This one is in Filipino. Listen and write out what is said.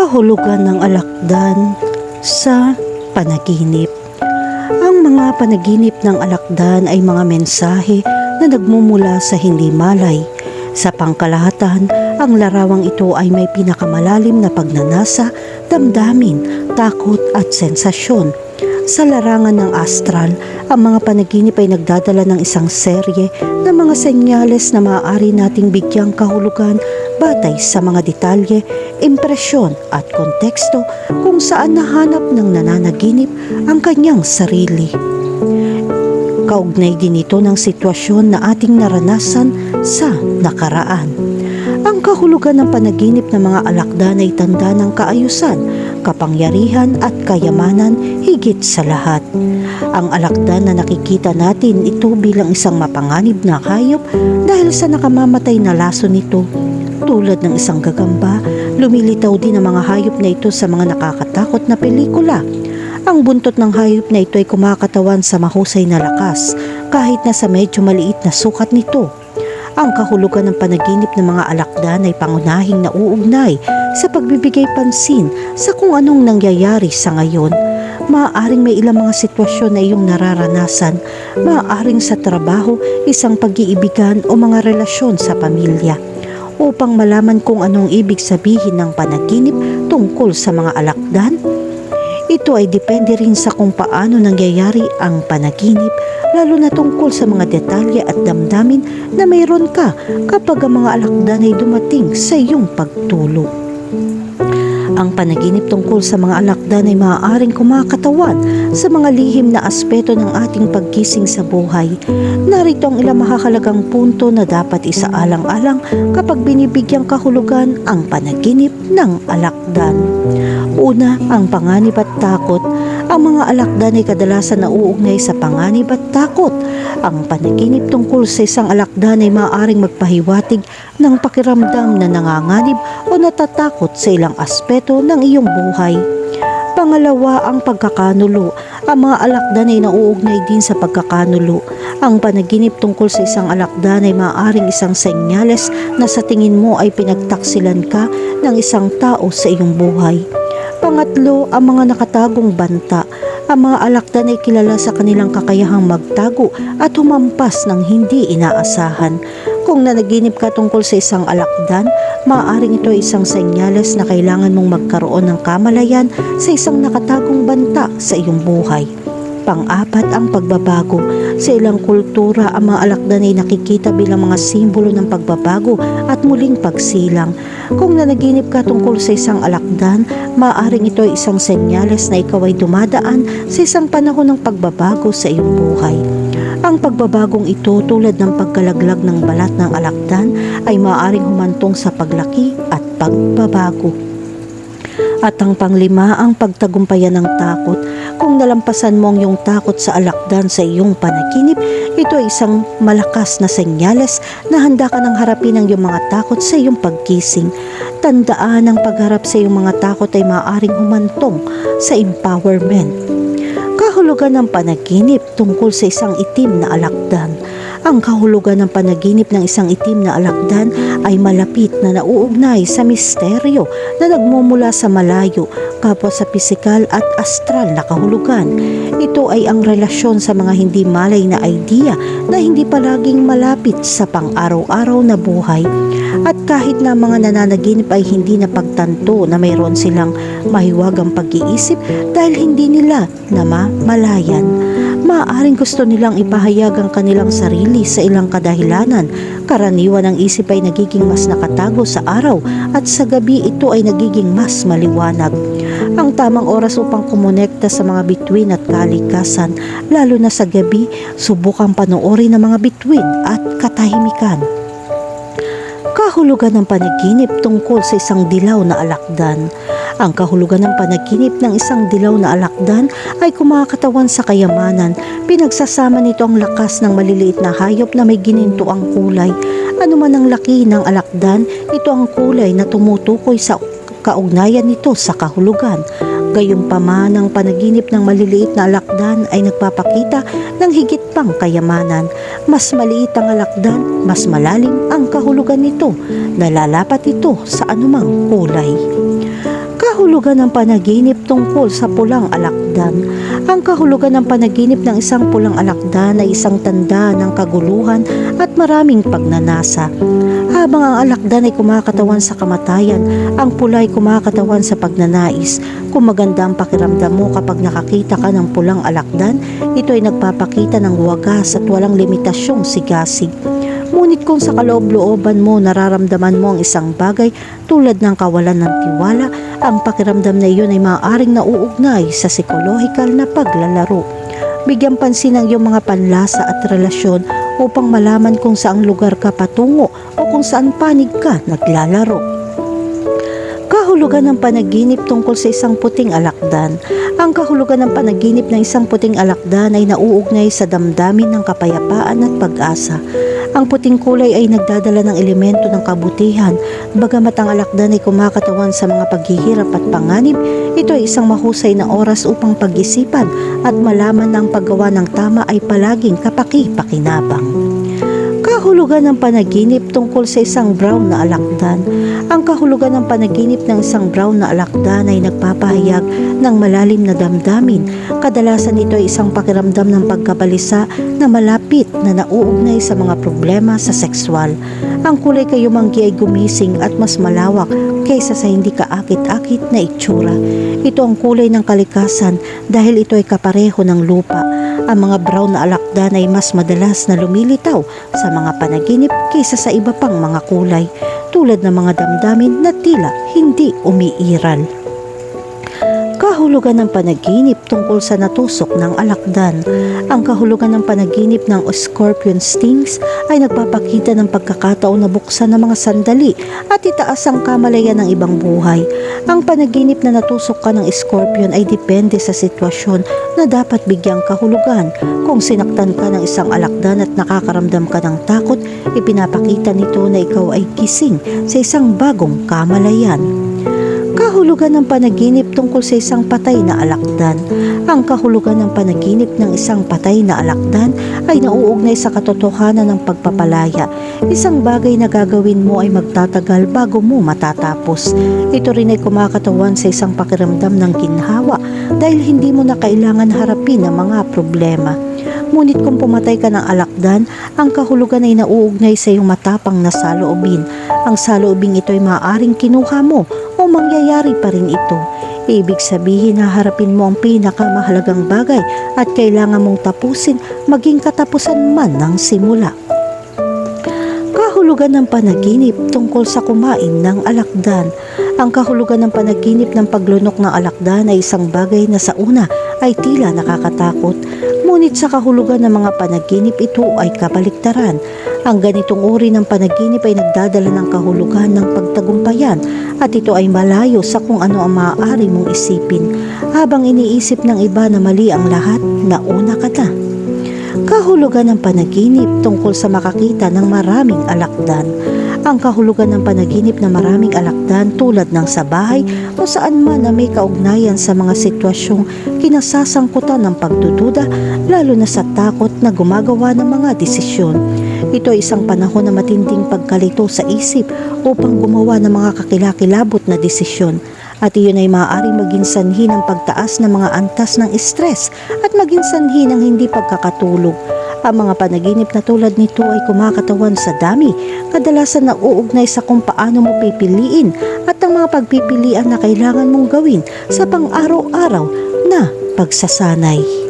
kahulugan ng alakdan sa panaginip. Ang mga panaginip ng alakdan ay mga mensahe na nagmumula sa hindi malay. Sa pangkalahatan, ang larawang ito ay may pinakamalalim na pagnanasa, damdamin, takot at sensasyon. Sa larangan ng astral, ang mga panaginip ay nagdadala ng isang serye ng mga senyales na maaari nating bigyang kahulugan batay sa mga detalye, impresyon at konteksto kung saan nahanap ng nananaginip ang kanyang sarili. Kaugnay din ito ng sitwasyon na ating naranasan sa nakaraan. Ang kahulugan ng panaginip ng mga alakdan ay tanda ng kaayusan, kapangyarihan at kayamanan higit sa lahat. Ang alakdan na nakikita natin ito bilang isang mapanganib na hayop dahil sa nakamamatay na laso nito. Tulad ng isang gagamba, lumilitaw din ang mga hayop na ito sa mga nakakatakot na pelikula. Ang buntot ng hayop na ito ay kumakatawan sa mahusay na lakas kahit na sa medyo maliit na sukat nito. Ang kahulugan ng panaginip ng mga alakdan ay pangunahing nauugnay sa pagbibigay pansin sa kung anong nangyayari sa ngayon. Maaaring may ilang mga sitwasyon na iyong nararanasan, maaaring sa trabaho, isang pag-iibigan o mga relasyon sa pamilya. Upang malaman kung anong ibig sabihin ng panaginip tungkol sa mga alakdan, ito ay depende rin sa kung paano nangyayari ang panaginip, lalo na tungkol sa mga detalye at damdamin na mayroon ka kapag ang mga alakdan ay dumating sa iyong pagtulog. Ang panaginip tungkol sa mga alakdan ay maaaring kumakatawan sa mga lihim na aspeto ng ating pagkising sa buhay. Narito ang ilang makakalagang punto na dapat isaalang-alang kapag binibigyang kahulugan ang panaginip ng alakdan. Una, ang panganib at takot. Ang mga alakdan ay kadalasan nauugnay sa panganib at takot. Ang panaginip tungkol sa isang alakdan ay maaaring magpahiwatig ng pakiramdam na nanganganib o natatakot sa ilang aspeto ng iyong buhay. Pangalawa, ang pagkakanulo. Ang mga alakdan ay nauugnay din sa pagkakanulo. Ang panaginip tungkol sa isang alakdan ay maaaring isang senyales na sa tingin mo ay pinagtaksilan ka ng isang tao sa iyong buhay. Pangatlo, ang mga nakatagong banta. Ang mga alakdan ay kilala sa kanilang kakayahang magtago at humampas ng hindi inaasahan. Kung nanaginip ka tungkol sa isang alakdan, maaaring ito ay isang senyales na kailangan mong magkaroon ng kamalayan sa isang nakatagong banta sa iyong buhay. Pang-apat ang pagbabago. Sa ilang kultura, ang mga alakdan ay nakikita bilang mga simbolo ng pagbabago at muling pagsilang. Kung nanaginip ka tungkol sa isang alakdan, maaaring ito ay isang senyales na ikaw ay dumadaan sa isang panahon ng pagbabago sa iyong buhay. Ang pagbabagong ito tulad ng pagkalaglag ng balat ng alakdan ay maaaring humantong sa paglaki at pagbabago. At ang panglima ang pagtagumpayan ng takot. Kung nalampasan mo ang iyong takot sa alakdan sa iyong panaginip, ito ay isang malakas na senyales na handa ka ng harapin ang iyong mga takot sa iyong pagkising. Tandaan ang pagharap sa iyong mga takot ay maaaring humantong sa empowerment. Kahulugan ng panaginip tungkol sa isang itim na alakdan. Ang kahulugan ng panaginip ng isang itim na alakdan ay malapit na nauugnay sa misteryo na nagmumula sa malayo kapwa sa pisikal at astral na kahulugan. Ito ay ang relasyon sa mga hindi malay na idea na hindi palaging malapit sa pang-araw-araw na buhay. At kahit na mga nananaginip ay hindi napagtanto na mayroon silang mahiwagang pag-iisip dahil hindi nila namamalayan maaaring gusto nilang ipahayag ang kanilang sarili sa ilang kadahilanan. Karaniwan ang isip ay nagiging mas nakatago sa araw at sa gabi ito ay nagiging mas maliwanag. Ang tamang oras upang kumonekta sa mga bituin at kalikasan, lalo na sa gabi, subukang panoorin ang mga bituin at katahimikan. Kahulugan ng panaginip tungkol sa isang dilaw na alakdan. Ang kahulugan ng panaginip ng isang dilaw na alakdan ay kumakatawan sa kayamanan. Pinagsasama nito ang lakas ng maliliit na hayop na may gininto ang kulay. Ano man ang laki ng alakdan, ito ang kulay na tumutukoy sa kaugnayan nito sa kahulugan. Gayunpaman ang panaginip ng maliliit na alakdan ay nagpapakita ng higit pang kayamanan. Mas maliit ang alakdan, mas malalim ang kahulugan nito. Nalalapat ito sa anumang kulay. Kahulugan ng panaginip tungkol sa pulang alakdan. Ang kahulugan ng panaginip ng isang pulang alakdan ay isang tanda ng kaguluhan at maraming pagnanasa. Habang ang alakdan ay kumakatawan sa kamatayan, ang pula ay kumakatawan sa pagnanais. Kung maganda ang pakiramdam mo kapag nakakita ka ng pulang alakdan, ito ay nagpapakita ng wagas at walang limitasyong sigasig. Ngunit kung sa kaloob-looban mo nararamdaman mo ang isang bagay tulad ng kawalan ng tiwala, ang pakiramdam na iyon ay maaaring nauugnay sa psikolohikal na paglalaro. Bigyan pansin ang iyong mga panlasa at relasyon upang malaman kung saang lugar ka patungo o kung saan panig ka naglalaro. Kahulugan ng panaginip tungkol sa isang puting alakdan. Ang kahulugan ng panaginip ng isang puting alakdan ay nauugnay sa damdamin ng kapayapaan at pag-asa. Ang puting kulay ay nagdadala ng elemento ng kabutihan. Bagamat ang alakdan ay kumakatawan sa mga paghihirap at panganib, ito ay isang mahusay na oras upang pag-isipan at malaman na ang paggawa ng tama ay palaging kapaki-pakinabang. Kahulugan ng panaginip tungkol sa isang brown na alakdan. Ang kahulugan ng panaginip ng isang brown na alakdan ay nagpapahayag ng malalim na damdamin. Kadalasan ito ay isang pakiramdam ng pagkabalisa na malapit na nauugnay sa mga problema sa sexual. Ang kulay kayumanggi ay gumising at mas malawak kaysa sa hindi kaakit-akit na itsura. Ito ang kulay ng kalikasan dahil ito ay kapareho ng lupa. Ang mga brown na alakdan ay mas madalas na lumilitaw sa mga panaginip kaysa sa iba pang mga kulay tulad ng mga damdamin na tila hindi umiiral. Kahulugan ng panaginip tungkol sa natusok ng alakdan. Ang kahulugan ng panaginip ng scorpion stings ay nagpapakita ng pagkakataon na buksan ng mga sandali at itaas ang kamalayan ng ibang buhay. Ang panaginip na natusok ka ng scorpion ay depende sa sitwasyon na dapat bigyang kahulugan. Kung sinaktan ka ng isang alakdan at nakakaramdam ka ng takot, ipinapakita nito na ikaw ay gising sa isang bagong kamalayan. Kahulugan ng panaginip tungkol sa isang patay na alakdan. Ang kahulugan ng panaginip ng isang patay na alakdan ay nauugnay sa katotohanan ng pagpapalaya. Isang bagay na gagawin mo ay magtatagal bago mo matatapos. Ito rin ay kumakatawan sa isang pakiramdam ng ginhawa dahil hindi mo na kailangan harapin ang mga problema. Ngunit kung pumatay ka ng alakdan, ang kahulugan ay nauugnay sa iyong matapang na saloobin. Ang saloobing ito ay maaaring kinuha mo o mangyayari pa rin ito. Ibig sabihin na harapin mo ang pinakamahalagang bagay at kailangan mong tapusin maging katapusan man ng simula. Kahulugan ng panaginip tungkol sa kumain ng alakdan. Ang kahulugan ng panaginip ng paglunok ng alakdan ay isang bagay na sa una ay tila nakakatakot. Ngunit sa kahulugan ng mga panaginip ito ay kabaliktaran. Ang ganitong uri ng panaginip ay nagdadala ng kahulugan ng pagtagumpayan at ito ay malayo sa kung ano ang maaari mong isipin. Habang iniisip ng iba na mali ang lahat, nauna ka na. Kahulugan ng panaginip tungkol sa makakita ng maraming alakdan. Ang kahulugan ng panaginip na maraming alakdan tulad ng sa bahay o saan man na may kaugnayan sa mga sitwasyong kinasasangkutan ng pagdududa lalo na sa takot na gumagawa ng mga desisyon. Ito ay isang panahon na matinding pagkalito sa isip upang gumawa ng mga kakilakilabot na desisyon at iyon ay maaaring maging sanhi ng pagtaas ng mga antas ng stress at maging sanhi ng hindi pagkakatulog. Ang mga panaginip na tulad nito ay kumakatawan sa dami, kadalasan na uugnay sa kung paano mo pipiliin at ang mga pagpipilian na kailangan mong gawin sa pang-araw-araw na pagsasanay.